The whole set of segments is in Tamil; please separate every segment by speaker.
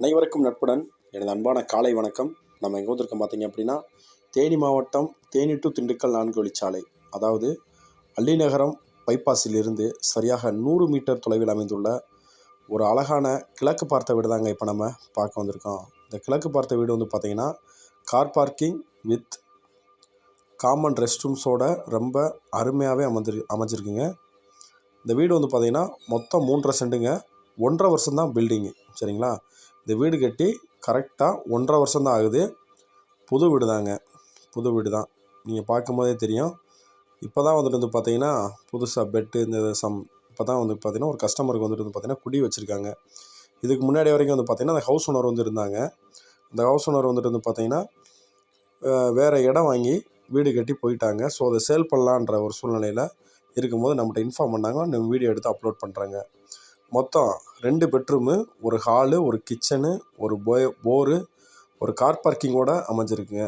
Speaker 1: அனைவருக்கும் நட்புடன். எனது அன்பான காலை வணக்கம். நம்ம எங்கே வந்திருக்கோம் பார்த்தீங்க அப்படின்னா தேனி மாவட்டம் தேனி டு திண்டுக்கல் நான்கு வழிச்சாலை. அதாவது அள்ளிநகரம் பைபாஸிலிருந்து சரியாக நூறு மீட்டர் தொலைவில் அமைந்துள்ள ஒரு அழகான கிழக்கு பார்த்த வீடு தாங்க இப்போ நம்ம பார்க்க வந்திருக்கோம். இந்த கிழக்கு பார்த்த வீடு வந்து பார்த்தீங்கன்னா car parking with common rest ரூம்ஸோட ரொம்ப அருமையாகவே அமைஞ்சிரு அமைஞ்சிருக்குங்க. இந்த வீடு வந்து பார்த்திங்கன்னா மொத்தம் மூன்றரை செண்டுங்க. ஒன்றரை வருஷம்தான் பில்டிங்கு சரிங்களா? இந்த வீடு கட்டி கரெக்டாக ஒன்றரை வருஷம்தான் ஆகுது. புது வீடு தாங்க. புது வீடு தான். நீங்கள் பார்க்கும்போதே தெரியும். இப்போ தான் வந்துட்டு வந்து பார்த்தீங்கன்னா புதுசாக பெட்டு இந்த சம் இப்போ தான் வந்து பார்த்தீங்கன்னா ஒரு கஸ்டமருக்கு வந்துட்டு வந்து பார்த்தீங்கன்னா குடி வச்சுருக்காங்க. இதுக்கு முன்னாடி வரைக்கும் வந்து பார்த்தீங்கன்னா அந்த ஹவுஸ் ஓனர் வந்து இருந்தாங்க. அந்த ஹவுஸ் ஓனர் வந்துட்டு வந்து பார்த்தீங்கன்னா வேறு இடம் வாங்கி வீடு கட்டி போயிட்டாங்க. ஸோ அதை சேல் பண்ணலான்ற ஒரு சூழ்நிலையில் இருக்கும்போது நம்மகிட்ட இன்ஃபார்ம் பண்ணாங்க. நம்ம வீடியோ எடுத்து அப்லோட் பண்ணுறாங்க மொத்தம் ரெண்டு பெட்ரூமு ஒரு ஹாலு ஒரு கிச்சனு ஒரு போ போரு ஒரு கார் பார்க்கிங்கோட அமைஞ்சிருக்குங்க.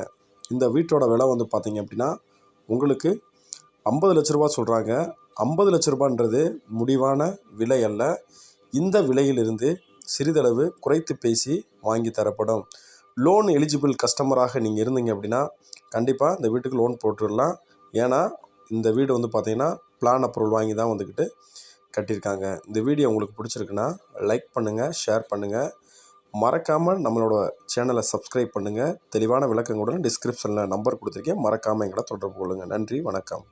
Speaker 1: இந்த வீட்டோட விலை வந்து பார்த்தீங்க அப்படின்னா உங்களுக்கு ஐம்பது லட்ச ரூபா சொல்கிறாங்க ஐம்பது லட்ச ரூபான்றது முடிவான விலை அல்ல. இந்த விலையிலிருந்து சிறிதளவு குறைத்து பேசி வாங்கி தரப்படும். லோன் எலிஜிபிள் கஸ்டமராக நீங்கள் இருந்தீங்க அப்படின்னா கண்டிப்பாக இந்த வீட்டுக்கு லோன் போட்டுடலாம். ஏன்னா இந்த வீடு வந்து பார்த்தீங்கன்னா பிளான் அப்ரூவல் வாங்கி தான் வந்துக்கிட்டு கட்டியிருக்காங்க. இந்த வீடியோ உங்களுக்கு பிடிச்சிருக்குன்னா லைக் பண்ணுங்கள் ஷேர் பண்ணுங்கள் மறக்காமல் நம்மளோட சேனலை சப்ஸ்கிரைப் பண்ணுங்கள் தெளிவான விளக்கங்களுடன் டிஸ்கிரிப்ஷனில் நம்பர் கொடுத்துருக்கேன். மறக்காமல் எங்களை தொடர்பு கொள்ளுங்கள் நன்றி வணக்கம்.